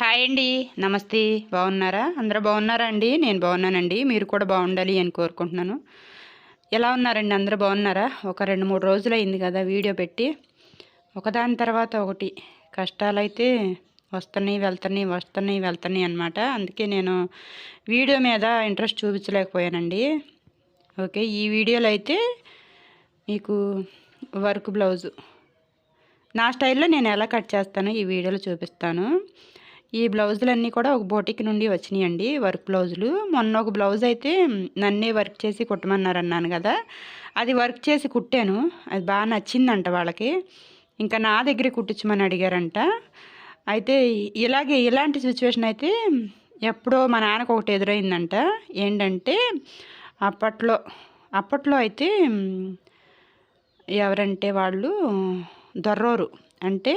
Hi అండి. నమస్తే. బాగున్నారా? అందరూ బాగున్నారా అండి? నేను బాగున్నానండి. మీరు కూడా బాగుండాలి అని కోరుకుంటున్నాను. ఎలా ఉన్నారండి? అందరూ బాగున్నారా? ఒక రెండు మూడు రోజులు అయింది కదా వీడియో పెట్టి. ఒకదాని తర్వాత ఒకటి. కష్టాలైతే వస్తున్నాయి వెళ్తున్నాయి వస్తున్నాయి వెళ్తున్నాయి అనమాట అందుకే నేను వీడియో మీద ఇంట్రెస్ట్ చూపించలేకపోయానండి. ఓకే ఈ వీడియోలో అయితే మీకు వర్క్ బ్లౌజు. నా స్టైల్లో నేను ఎలా కట్ చేస్తానో ఈ వీడియోలో చూపిస్తాను. ఈ బ్లౌజులన్నీ కూడా ఒక బోటిక్ నుండి వచ్చినాయండి వర్క్ బ్లౌజులు. మొన్న ఒక బ్లౌజ్ అయితే నన్నే వర్క్ చేసి కుట్టమన్నారు అన్నాను కదా. అది వర్క్ చేసి కుట్టాను. అది బాగా నచ్చిందంట వాళ్ళకి. ఇంకా నా దగ్గరే కుట్టించమని అడిగారంట. అయితే ఇలాగే ఇలాంటి సిచ్యువేషన్ అయితే ఎప్పుడో మా నాన్నకు ఒకటి ఎదురైందంట. ఏంటంటే అప్పట్లో అప్పట్లో అయితే ఎవరంటే వాళ్ళు దొర్రోరు. అంటే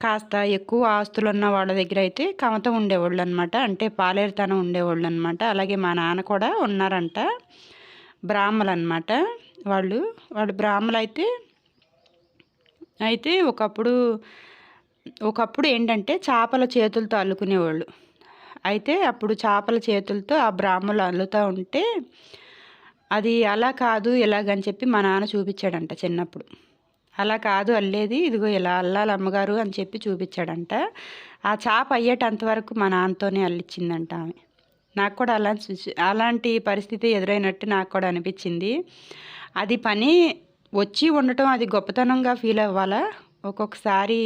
కాస్త ఎక్కువ ఆస్తులు ఉన్న వాళ్ళ దగ్గర అయితే కమతం ఉండేవాళ్ళు అనమాట అంటే పాలేరుతనం ఉండేవాళ్ళు అనమాట అలాగే మా నాన్న కూడా ఉన్నారంట. బ్రాహ్మలు అనమాట వాళ్ళు. వాళ్ళు బ్రాహ్మలు అయితే అయితే ఒకప్పుడు ఒకప్పుడు ఏంటంటే చేపల చేతులతో అల్లుకునేవాళ్ళు. అయితే అప్పుడు చేపల చేతులతో ఆ బ్రాహ్మలు అల్లుతూ ఉంటే అది అలా కాదు ఇలాగని చెప్పి మా నాన్న చూపించాడంట చిన్నప్పుడు. అలా కాదు అల్లేది. ఇదిగో ఇలా అల్లాలి అమ్మగారు అని చెప్పి చూపించాడంట. ఆ చాప అయ్యేటంత వరకు మా నాన్నతోనే అల్లిచ్చిందంట ఆమె. నాకు కూడా అలా అలాంటి పరిస్థితి ఎదురైనట్టు నాకు కూడా అనిపించింది. అది పని వచ్చి ఉండటం అది గొప్పతనంగా ఫీల్ అవ్వాలా? ఒక్కొక్కసారి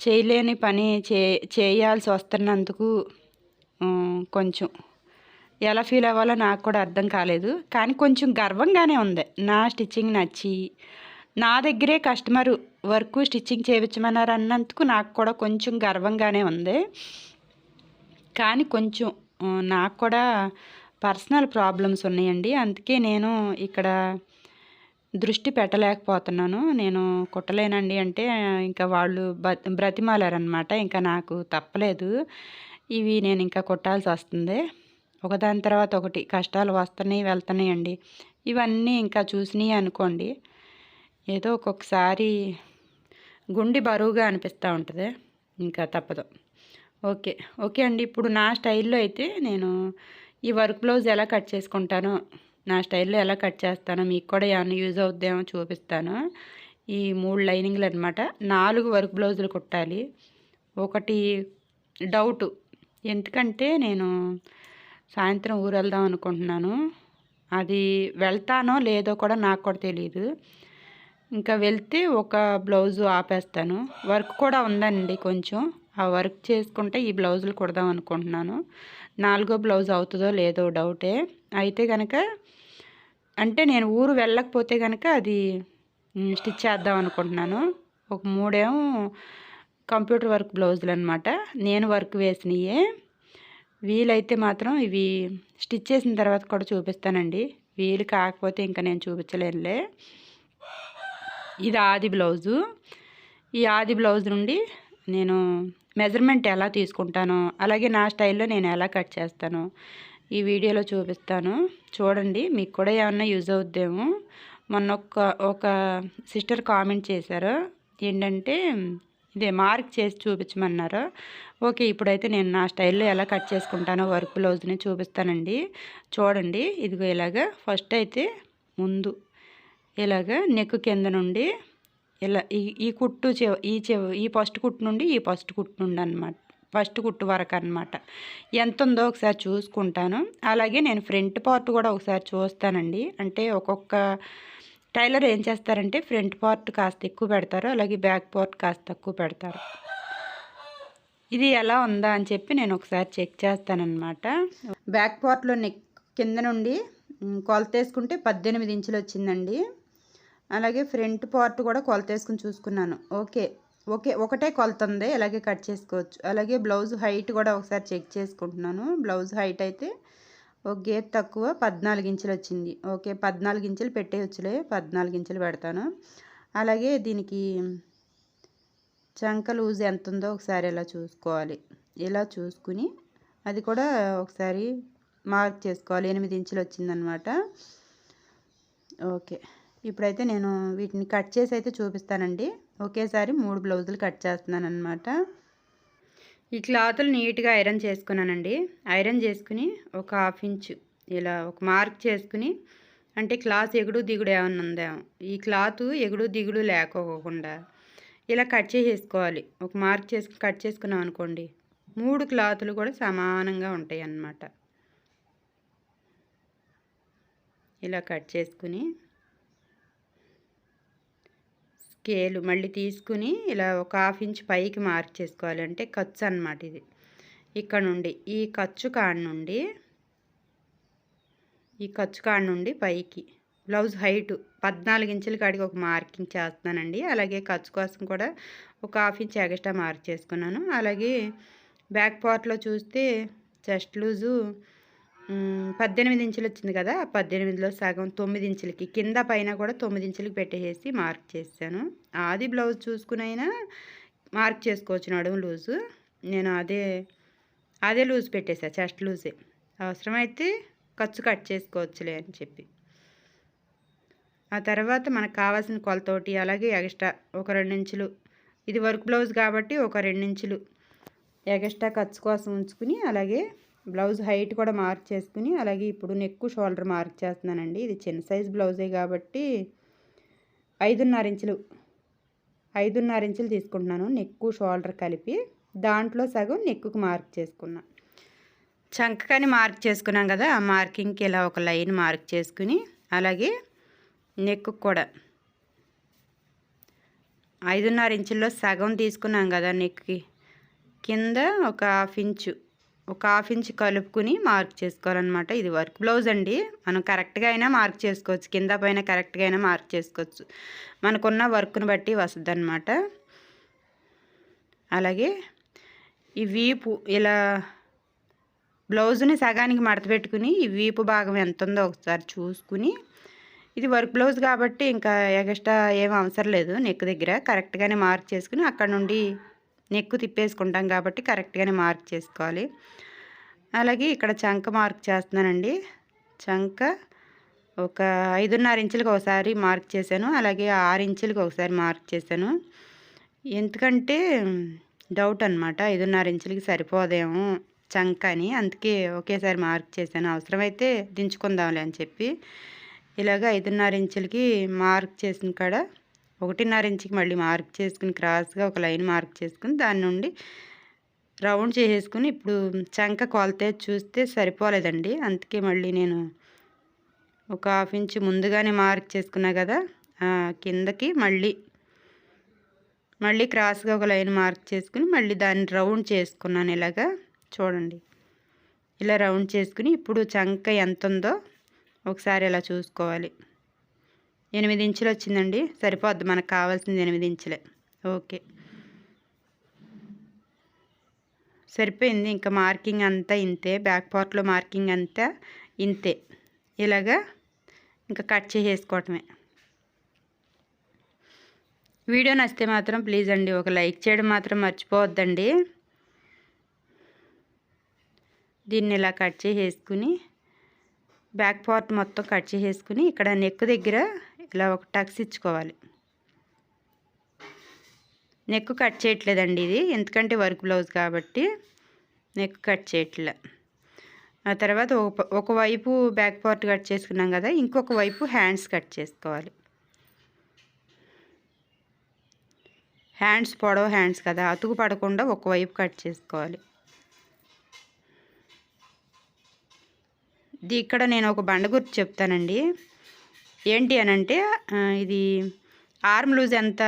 చేయలేని పని చే చేయాల్సి వస్తున్నందుకు కొంచెం ఎలా ఫీల్ అవ్వాలో నాకు కూడా అర్థం కాలేదు. కానీ కొంచెం గర్వంగానే ఉంది. నా స్టిచ్చింగ్ నచ్చి నా దగ్గరే కస్టమర్ వర్క్ స్టిచ్చింగ్ చేయించమన్నారు అన్నందుకు నాకు కూడా కొంచెం గర్వంగానే ఉంది. కానీ కొంచెం నాకు కూడా పర్సనల్ ప్రాబ్లమ్స్ ఉన్నాయండి. అందుకే నేను ఇక్కడ దృష్టి పెట్టలేకపోతున్నాను. నేను కుట్టలేనండి అంటే ఇంకా వాళ్ళు బ్రతిమాలారనమాట ఇంకా నాకు తప్పలేదు. ఇవి నేను ఇంకా కుట్టాల్సి వస్తుంది. ఒకదాని తర్వాత ఒకటి కష్టాలు వస్తున్నాయి వెళ్తున్నాయండి. ఇవన్నీ ఇంకా చూసినాయి అనుకోండి. ఏదో ఒక్కొక్కసారి గుండె బరువుగా అనిపిస్తూ ఉంటుంది. ఇంకా తప్పదు. ఓకే. ఓకే అండి. ఇప్పుడు నా స్టైల్లో అయితే నేను ఈ వర్క్ బ్లౌజ్ ఎలా కట్ చేసుకుంటానో నా స్టైల్లో ఎలా కట్ చేస్తానో మీకు కూడా ఏమైనా యూజ్ అవుద్దేమో చూపిస్తాను. ఈ మూడు లైనింగ్లు అనమాట నాలుగు వర్క్ బ్లౌజులు కుట్టాలి. ఒకటి డౌటు. ఎందుకంటే నేను సాయంత్రం ఊరు వెళ్దాం అనుకుంటున్నాను. అది వెళ్తానో లేదో కూడా నాకు కూడా తెలియదు ఇంకా వెళ్తే ఒక బ్లౌజు ఆపేస్తాను. వర్క్ కూడా ఉందండి కొంచెం. ఆ వర్క్ చేసుకుంటే ఈ బ్లౌజులు కుడదాం అనుకుంటున్నాను. నాలుగో బ్లౌజ్ అవుతుందో లేదో డౌటే. అయితే కనుక అంటే నేను ఊరు వెళ్ళకపోతే కనుక అది స్టిచ్ చేద్దాం అనుకుంటున్నాను. ఒక మూడేమో కంప్యూటర్ వర్క్ బ్లౌజులు అనమాట నేను వర్క్ వేసినయే. వీలైతే మాత్రం ఇవి స్టిచ్ చేసిన తర్వాత కూడా చూపిస్తానండి. వీలు కాకపోతే ఇంకా నేను చూపించలేనులే. ఇది ఆది బ్లౌజు. ఈ ఆది బ్లౌజ్ నుండి నేను మెజర్మెంట్ ఎలా తీసుకుంటానో అలాగే నా స్టైల్లో నేను ఎలా కట్ చేస్తానో ఈ వీడియోలో చూపిస్తాను. చూడండి మీకు కూడా ఏమన్నా యూజ్ అవుద్దేమో. మొన్న ఒక ఒక సిస్టర్ కామెంట్ చేశారు. ఏంటంటే ఇదే మార్క్ చేసి చూపించమన్నారు. ఓకే ఇప్పుడైతే నేను నా స్టైల్లో ఎలా కట్ చేసుకుంటానో వర్క్ బ్లౌజ్ని చూపిస్తానండి. చూడండి ఇదిగో ఇలాగా. ఫస్ట్ అయితే ముందు ఇలాగ నెక్ కింద నుండి ఇలా ఈ ఈ కుట్టు చెవ ఈ చెవ ఈ ఫస్ట్ కుట్టు నుండి ఈ ఫస్ట్ కుట్టు నుండి అనమాట ఫస్ట్ కుట్టు వరకు అనమాట ఎంత ఉందో ఒకసారి చూసుకుంటాను. అలాగే నేను ఫ్రంట్ పార్ట్ కూడా ఒకసారి చూస్తానండి. అంటే ఒక్కొక్క టైలర్ ఏం చేస్తారంటే ఫ్రంట్ పార్ట్ కాస్త ఎక్కువ పెడతారు అలాగే బ్యాక్ పార్ట్ కాస్త తక్కువ పెడతారు. ఇది ఎలా ఉందా అని చెప్పి నేను ఒకసారి చెక్ చేస్తానన్నమాట. బ్యాక్ పార్ట్లో నెక్ కింద నుండి కొలత వేసుకుంటే పద్దెనిమిది ఇంచులు వచ్చిందండి. అలాగే ఫ్రంట్ పార్ట్ కూడా కొలత వేసుకుని చూసుకున్నాను. ఓకే. ఓకే. ఒకటే కొలత ఉంది అలాగే కట్ చేసుకోవచ్చు. అలాగే బ్లౌజ్ హైట్ కూడా ఒకసారి చెక్ చేసుకుంటున్నాను. బ్లౌజ్ హైట్ అయితే ఒక గేట్ తక్కువ పద్నాలుగు ఇంచులు వచ్చింది. ఓకే. పద్నాలుగు ఇంచులు పెట్టేయచ్చులే. పద్నాలుగు ఇంచులు పెడతాను. అలాగే దీనికి చంక లూజ్ ఎంత ఉందో ఒకసారి ఇలా చూసుకోవాలి? ఇలా చూసుకుని అది కూడా ఒకసారి మార్క్ చేసుకోవాలి. ఎనిమిది ఇంచులు వచ్చిందనమాట. ఓకే. ఇప్పుడైతే నేను వీటిని కట్ చేసి అయితే చూపిస్తానండి. ఒకేసారి మూడు బ్లౌజులు కట్ చేస్తున్నాను అనమాట ఈ క్లాతులు నీట్గా ఐరన్ చేసుకున్నానండి. ఐరన్ చేసుకుని ఒక హాఫ్ ఇంచ్ ఇలా ఒక మార్క్ చేసుకుని అంటే క్లాత్ ఎగుడు దిగుడు ఏమన్నా ఉందేమో ఈ క్లాత్ ఎగుడు దిగుడు లేకోకుండా ఇలా కట్ చేసేసుకోవాలి. ఒక మార్క్ చేసుకుని కట్ చేసుకున్నాం అనుకోండి మూడు క్లాతులు కూడా సమానంగా ఉంటాయి అన్నమాట ఇలా కట్ చేసుకుని స్కేలు మళ్ళీ తీసుకుని ఇలా ఒక హాఫ్ ఇంచ్ పైకి మార్క్ చేసుకోవాలి అంటే ఖర్చు అనమాట ఇది. ఇక్కడ నుండి ఈ ఖర్చు కాడ నుండి ఈ ఖర్చు కాడ నుండి పైకి. బ్లౌజ్ హైటు పద్నాలుగు ఇంచుల కాడికి ఒక మార్కింగ్ చేస్తున్నానండి. అలాగే ఖర్చు కోసం కూడా ఒక హాఫ్ ఇంచ్ ఎగస్ట్రా మార్క్ చేసుకున్నాను అలాగే బ్యాక్ పార్ట్లో చూస్తే చెస్ట్ లూజు పద్దెనిమిది ఇంచులు వచ్చింది కదా ఆ పద్దెనిమిదిలో సగం తొమ్మిది ఇంచులకి కింద పైన కూడా తొమ్మిది ఇంచులకి పెట్టేసి మార్క్ చేశాను. ఆది బ్లౌజ్ చూసుకునైనా మార్క్ చేసుకోవచ్చు నడుము లూజు. నేను అదే అదే లూజ్ పెట్టేసా చెస్ట్ లూజే. అవసరమైతే ఖర్చు కట్ చేసుకోవచ్చులే అని చెప్పి. ఆ తర్వాత మనకు కావాల్సిన కొలతోటి అలాగే ఎగస్ట్రా ఒక రెండు ఇంచులు ఇది వర్క్ బ్లౌజ్ కాబట్టి ఒక రెండు ఇంచులు ఖర్చు కోసం ఉంచుకుని అలాగే బ్లౌజ్ హైట్ కూడా మార్క్ చేసుకుని అలాగే ఇప్పుడు నెక్ షోల్డర్ మార్క్ చేస్తున్నానండి. ఇది చిన్న సైజ్ బ్లౌజే కాబట్టి ఐదున్నర ఇంచులు ఐదున్నర ఇంచులు తీసుకుంటున్నాను నెక్ షోల్డర్ కలిపి. దాంట్లో సగం నెక్కుకు మార్క్ చేసుకున్నా. కానీ మార్క్ చేసుకున్నాం కదా ఆ మార్కింగ్కి ఇలా ఒక లైన్ మార్క్ చేసుకుని అలాగే నెక్కు కూడా. ఐదున్నర ఇంచుల్లో సగం తీసుకున్నాం కదా నెక్కి. కింద ఒక హాఫ్ ఇంచు. ఒక హాఫ్ ఇంచ్ కలుపుకుని మార్క్ చేసుకోవాలన్నమాట ఇది వర్క్. బ్లౌజ్ అండి మనం కరెక్ట్గా అయినా మార్క్ చేసుకోవచ్చు కింద పైన కరెక్ట్గా అయినా మార్క్ చేసుకోవచ్చు. మనకున్న వర్క్ను బట్టి వస్తుంది అనమాట అలాగే ఈ వీపు ఇలా బ్లౌజ్ని సగానికి మడత పెట్టుకుని ఈ వీపు భాగం ఎంత ఉందో ఒకసారి చూసుకుని ఇది వర్క్ బ్లౌజ్ కాబట్టి ఇంకా ఎగస్ట్రా ఏం అవసరం లేదు నెక్ దగ్గర కరెక్ట్గానే మార్క్ చేసుకుని అక్కడ నుండి నెక్కు తిప్పేసుకుంటాం కాబట్టి కరెక్ట్గానే మార్క్ చేసుకోవాలి. అలాగే ఇక్కడ చంక మార్క్ చేస్తున్నానండి. చంక ఒక ఐదున్నర ఇంచులకు ఒకసారి మార్క్ చేశాను. అలాగే ఆరు ఇంచులకు ఒకసారి మార్క్ చేశాను. ఎందుకంటే డౌట్ అనమాట ఐదున్నర ఇంచులకి సరిపోదేమో చంక అని. అందుకే ఒకేసారి మార్క్ చేశాను. అవసరమైతే దించుకుందాంలే అని చెప్పి ఇలాగ ఐదున్నర ఇంచులకి మార్క్ చేసిన కాడ ఒకటిన్నర ఇంచుకి మళ్ళీ మార్క్ చేసుకుని క్రాస్గా ఒక లైన్ మార్క్ చేసుకుని దాని నుండి రౌండ్ చేసేసుకుని ఇప్పుడు చంక కొలతే చూస్తే సరిపోలేదండి. అందుకే మళ్ళీ నేను ఒక హాఫ్ ఇంచ్ ముందుగానే మార్క్ చేసుకున్నా కదా కిందకి మళ్ళీ మళ్ళీ క్రాస్గా ఒక లైన్ మార్క్ చేసుకుని మళ్ళీ దాన్ని రౌండ్ చేసుకున్నాను ఇలాగా. చూడండి ఇలా రౌండ్ చేసుకుని ఇప్పుడు చంక ఎంత ఉందో ఒకసారి ఇలా చూసుకోవాలి. ఎనిమిది ఇంచులు వచ్చిందండి. సరిపోద్ది. మనకు కావాల్సింది ఎనిమిది ఇంచులే. ఓకే. సరిపోయింది. ఇంకా మార్కింగ్ అంతా ఇంతే. బ్యాక్ పార్ట్లో మార్కింగ్ అంతా ఇంతే. ఇలాగా ఇంకా కట్ చేసేసుకోవటమే. వీడియో నచ్చితే మాత్రం ప్లీజ్ అండి. ఒక లైక్ చేయడం మాత్రం మర్చిపోవద్దండి. దీన్ని ఇలా కట్ చేసేసుకుని బ్యాక్ పార్ట్ మొత్తం కట్ చేసేసుకుని ఇక్కడ నెక్ దగ్గర ఇలా ఒక టక్స్ ఇచ్చుకోవాలి. నెక్ కట్ చేయట్లేదండి ఇది. ఎందుకంటే వర్క్ బ్లౌజ్ కాబట్టి నెక్ కట్ చేయట్లే. ఆ తర్వాత ఒకవైపు బ్యాక్ పార్ట్ కట్ చేసుకున్నాం కదా ఇంకొక వైపు హ్యాండ్స్ కట్ చేసుకోవాలి. హ్యాండ్స్ పొడవ హ్యాండ్స్ కదా అతుకు పడకుండా ఒకవైపు కట్ చేసుకోవాలి. ఇది ఇక్కడ నేను ఒక బండ గుర్తు చెప్తానండి. ఏంటి అని అంటే ఇది ఆర్మ్ లూజ్ ఎంత?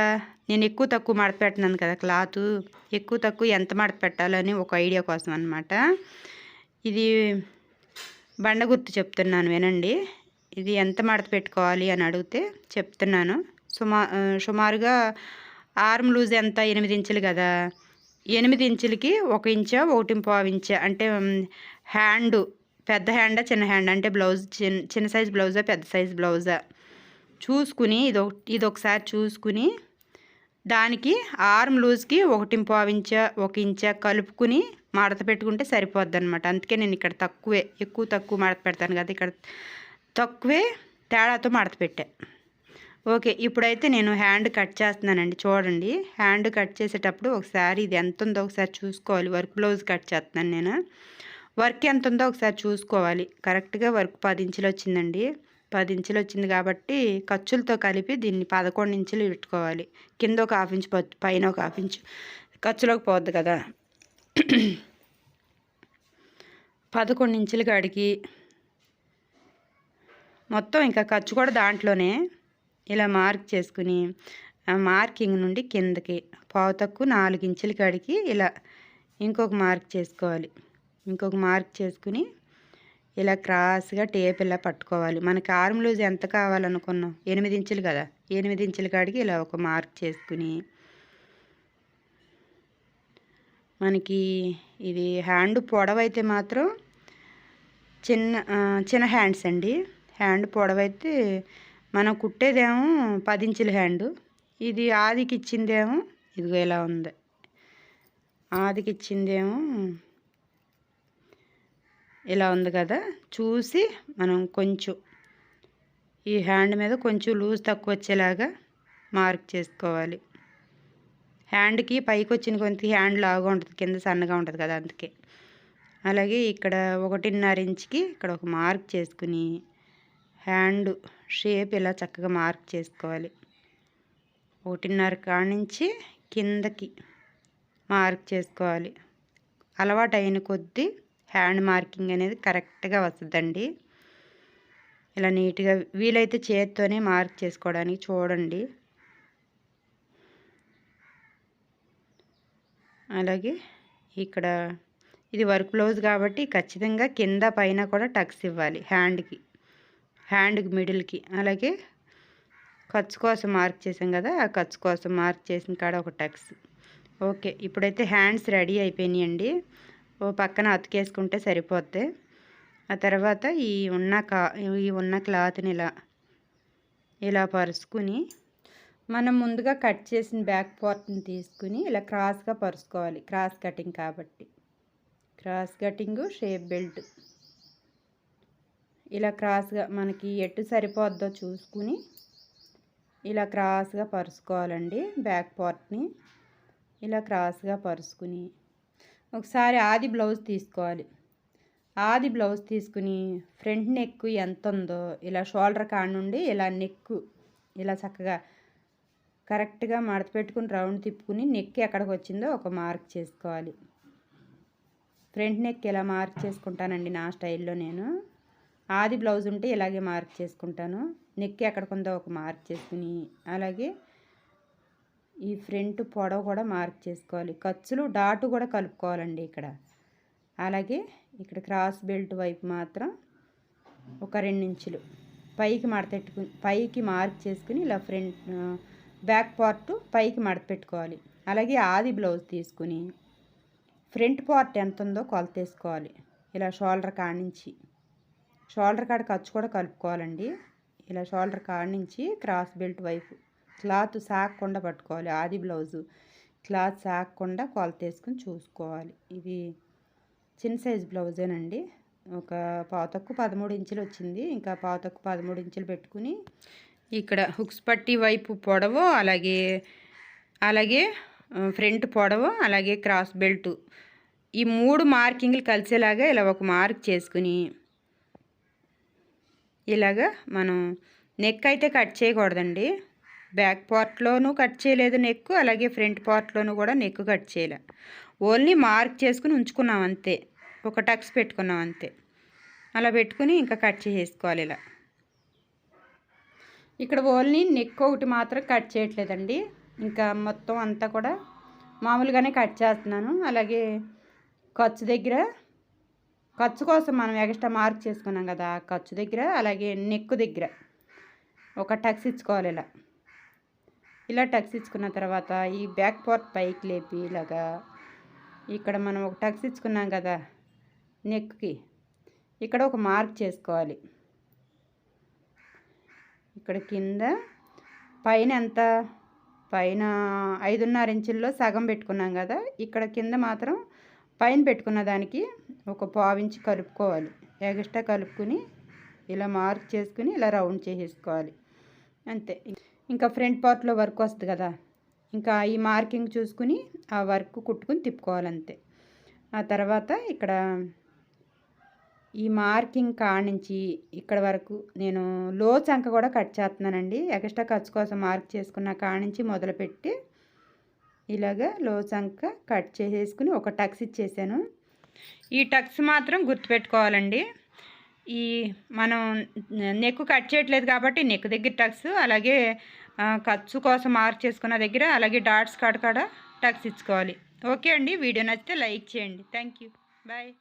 నేను ఎక్కువ తక్కువ మడత పెట్టినాను కదా క్లాత్. ఎక్కువ తక్కువ ఎంత మడత పెట్టాలని ఒక ఐడియా కోసం అనమాట ఇది బండ గుర్తు చెప్తున్నాను వినండి. ఇది ఎంత మడత పెట్టుకోవాలి అని అడిగితే చెప్తున్నాను. సుమా సుమారుగా ఆర్మ్ లూజ్ ఎంత? ఎనిమిది ఇంచులు కదా. ఎనిమిది ఇంచులకి ఒక ఇంచా ఒకటి పావు ఇంచా అంటే హ్యాండు పెద్ద హ్యాండా చిన్న హ్యాండ్ అంటే బ్లౌజ్ చిన్న చిన్న సైజ్ బ్లౌజా పెద్ద సైజ్ బ్లౌజా? చూసుకుని ఇదొక ఇది ఒకసారి చూసుకుని దానికి ఆర్మ్ లూజ్కి ఒకటి ఇంచ ఒక ఇంచ కలుపుకుని మడత పెట్టుకుంటే సరిపోద్ది అనమాట అందుకే నేను ఇక్కడ తక్కువే ఎక్కువ తక్కువ మడత పెడతాను కదా ఇక్కడ. తక్కువే తేడాతో మడత పెట్టా. ఓకే ఇప్పుడైతే నేను హ్యాండ్ కట్ చేస్తున్నానండి. చూడండి హ్యాండ్ కట్ చేసేటప్పుడు ఒకసారి ఇది ఎంత ఉందో ఒకసారి చూసుకోవాలి. వర్క్ బ్లౌజ్ కట్ చేస్తున్నాను నేను. వర్క్ ఎంత ఉందో ఒకసారి చూసుకోవాలి. కరెక్ట్గా వర్క్ పది ఇంచులు వచ్చిందండి. పది ఇంచులు వచ్చింది కాబట్టి ఖర్చులతో కలిపి దీన్ని పదకొండు ఇంచులు పెట్టుకోవాలి. కింద ఒక హాఫ్ ఇంచు పైన ఒక హాఫ్ ఇంచు ఖర్చులోకి పోద్ది కదా. పదకొండు ఇంచులు కాడికి మొత్తం ఇంకా ఖర్చు కూడా దాంట్లోనే ఇలా మార్క్ చేసుకుని మార్కింగ్ నుండి కిందకి పావు తక్కువ నాలుగు ఇంచుల కాడికి ఇలా ఇంకొక మార్క్ చేసుకోవాలి. ఇంకొక మార్క్ చేసుకుని ఇలా క్రాస్గా టేప్ ఇలా పట్టుకోవాలి. మనకి ఆర్మ్ లూజ్ ఎంత కావాలనుకున్నాం? ఎనిమిది ఇంచులు కదా? ఎనిమిది ఇంచుల కాడికి ఇలా ఒక మార్క్ చేసుకుని మనకి ఇది హ్యాండ్ పొడవైతే మాత్రం చిన్న చిన్న హ్యాండ్స్ అండి. హ్యాండ్ పొడవైతే మనం కుట్టేదేమో పది ఇంచుల హ్యాండు. ఇది ఆదికి ఇచ్చిందేమో ఇదిగో ఇలా ఉంది. ఆదికి ఇచ్చిందేమో ఇలా ఉంది కదా చూసి మనం కొంచెం ఈ హ్యాండ్ మీద కొంచెం లూజ్ తక్కువ వచ్చేలాగా మార్క్ చేసుకోవాలి. హ్యాండ్కి పైకి వచ్చిన కొంత హ్యాండ్ లాగా ఉంటుంది కింద సన్నగా ఉంటుంది కదా అందుకే. అలాగే ఇక్కడ ఒకటిన్నర ఇంచుకి ఇక్కడ ఒక మార్క్ చేసుకుని హ్యాండ్ షేప్ ఇలా చక్కగా మార్క్ చేసుకోవాలి. ఒకటిన్నర కాడ నుంచి కిందకి మార్క్ చేసుకోవాలి. అలవాటు అయిన కొద్దీ హ్యాండ్ మార్కింగ్ అనేది కరెక్ట్గా వస్తుందండి. ఇలా నీట్గా వీలైతే చేత్తోనే మార్క్ చేసుకోవడానికి చూడండి. అలాగే ఇక్కడ ఇది వర్క్ బ్లౌజ్ కాబట్టి ఖచ్చితంగా కింద పైన కూడా టక్స్ ఇవ్వాలి హ్యాండ్కి హ్యాండ్కి మిడిల్కి. అలాగే ఖర్చు కోసం మార్క్ చేసాం కదా ఆ ఖర్చు కోసం మార్క్ చేసిన కాడ ఒక టక్స్. ఓకే ఇప్పుడైతే హ్యాండ్స్ రెడీ అయిపోయినాయండి. ఓ పక్కన అతికేసుకుంటే సరిపోద్ది. ఆ తర్వాత ఈ ఉన్న కా ఈ ఉన్న క్లాత్ని ఇలా ఇలా పరుచుకుని మనం ముందుగా కట్ చేసిన బ్యాక్ పార్ట్ని తీసుకుని ఇలా క్రాస్గా పరుచుకోవాలి. క్రాస్ కటింగ్ కాబట్టి. Cross cutting shape belt. ఇలా క్రాస్గా మనకి ఎటు సరిపోద్దో చూసుకుని ఇలా క్రాస్గా పరుచుకోవాలండి బ్యాక్ పార్ట్ని. ఇలా క్రాస్గా పరుచుకుని ఒకసారి ఆది బ్లౌజ్ తీసుకోవాలి. ఆది బ్లౌజ్ తీసుకుని ఫ్రంట్ నెక్ ఎంత ఉందో ఇలా షోల్డర్ కాడ నుండి ఇలా నెక్ ఇలా చక్కగా కరెక్ట్గా మడత పెట్టుకుని రౌండ్ తిప్పుకుని నెక్ ఎక్కడికి వచ్చిందో ఒక మార్క్ చేసుకోవాలి. ఫ్రంట్ నెక్ ఇలా మార్క్ చేసుకుంటానండి నా స్టైల్లో నేను. ఆది బ్లౌజ్ ఉంటే ఇలాగే మార్క్ చేసుకుంటాను. నెక్ ఎక్కడికి ఉందో ఒక మార్క్ చేసుకుని అలాగే ఈ ఫ్రంట్ పొడవు కూడా మార్క్ చేసుకోవాలి. ఖర్చులు డాటు కూడా కలుపుకోవాలండి ఇక్కడ. అలాగే ఇక్కడ క్రాస్ బెల్ట్ వైపు మాత్రం ఒక రెండు ఇంచులు. పైకి మడతెట్టుకు పైకి మార్క్ చేసుకుని ఇలా ఫ్రంట్ బ్యాక్ పార్ట్ పైకి మడతపెట్టుకోవాలి అలాగే ఆది బ్లౌజ్ తీసుకుని ఫ్రంట్ పార్ట్ ఎంత ఉందో కొలతేసుకోవాలి ఇలా షోల్డర్ కాడ నుంచి. షోల్డర్ కాడ ఖర్చు కూడా కలుపుకోవాలండి. ఇలా షోల్డర్ కాడ నుంచి క్రాస్ బెల్ట్ వైపు క్లాత్ సాగకుండా పట్టుకోవాలి. ఆది బ్లౌజు క్లాత్ సాగకుండా కొలత వేసుకుని చూసుకోవాలి. ఇది చిన్న సైజ్ బ్లౌజేనండి. ఒక పాతక్కు పదమూడు ఇంచులు వచ్చింది. ఇంకా పాతక్కు పదమూడు ఇంచులు పెట్టుకుని ఇక్కడ హుక్స్ పట్టి వైపు పొడవు అలాగే అలాగే ఫ్రంట్ పొడవు అలాగే క్రాస్ బెల్ట్ ఈ మూడు మార్కింగ్లు కలిసేలాగా ఇలా ఒక మార్క్ చేసుకుని ఇలాగా మనం నెక్ అయితే కట్ చేయకూడదండి. బ్యాక్ పార్ట్లోనూ కట్ చేయలేదు నెక్ అలాగే ఫ్రంట్ పార్ట్లోనూ కూడా నెక్ కట్ చేయలే. ఓన్లీ మార్క్ చేసుకుని ఉంచుకున్నాం అంతే. ఒక టక్స్ పెట్టుకున్నాం అంతే. అలా పెట్టుకుని ఇంకా కట్ చేసుకోవాలి ఇలా. ఇక్కడ ఓన్లీ నెక్ ఒకటి మాత్రం కట్ చేయట్లేదండి. ఇంకా మొత్తం అంతా కూడా మామూలుగానే కట్ చేస్తున్నాను. అలాగే ఖర్చు దగ్గర ఖర్చు కోసం మనం ఎక్స్ట్రా మార్క్ చేసుకున్నాం కదా ఖర్చు దగ్గర అలాగే నెక్ దగ్గర ఒక టక్స్ ఇచ్చుకోవాలి ఇలా. ఇలా టక్స్ ఇచ్చుకున్న తర్వాత ఈ బ్యాక్ పార్ట్ పైకి లేపి ఇలాగా ఇక్కడ మనం ఒక టక్స్ ఇచ్చుకున్నాం కదా నెక్కి. ఇక్కడ ఒక మార్క్ చేసుకోవాలి. ఇక్కడ కింద పైన ఎంత? పైన ఐదున్నర ఇంచుల్లో సగం పెట్టుకున్నాం కదా ఇక్కడ కింద మాత్రం పైన పెట్టుకున్న దానికి ఒక పావించి కలుపుకోవాలి. ఎగస్ట్రా కలుపుకుని ఇలా మార్క్ చేసుకుని ఇలా రౌండ్ చేసేసుకోవాలి. అంతే. ఇంకా ఫ్రంట్ పార్ట్లో వర్క్ వస్తుంది కదా. ఇంకా ఈ మార్కింగ్ చూసుకుని ఆ వర్క్ కుట్టుకుని తిప్పుకోవాలంతే. ఆ తర్వాత ఇక్కడ ఈ మార్కింగ్ కానించి ఇక్కడ వరకు నేను లో చంక కూడా కట్ చేస్తున్నానండి. ఎక్స్ట్రా ఖర్చు కోసం మార్క్ చేసుకున్న కానించి మొదలుపెట్టి ఇలాగ లో చంక కట్ చేసేసుకుని ఒక టక్స్ ఇచ్చేసాను. ఈ టక్స్ మాత్రం గుర్తుపెట్టుకోవాలండి. ఈ మనం నెక్ కట్ చేయట్లేదు కాబట్టి నెక్ దగ్గర టక్స్ అలాగే ఖర్చు కోసం మార్క్ చేసుకున్న దగ్గర అలాగే డాట్స్ కాడ కాడ టక్స్ ఇచ్చుకోవాలి. ఓకే అండి వీడియో నచ్చితే లైక్ చేయండి. Thank you bye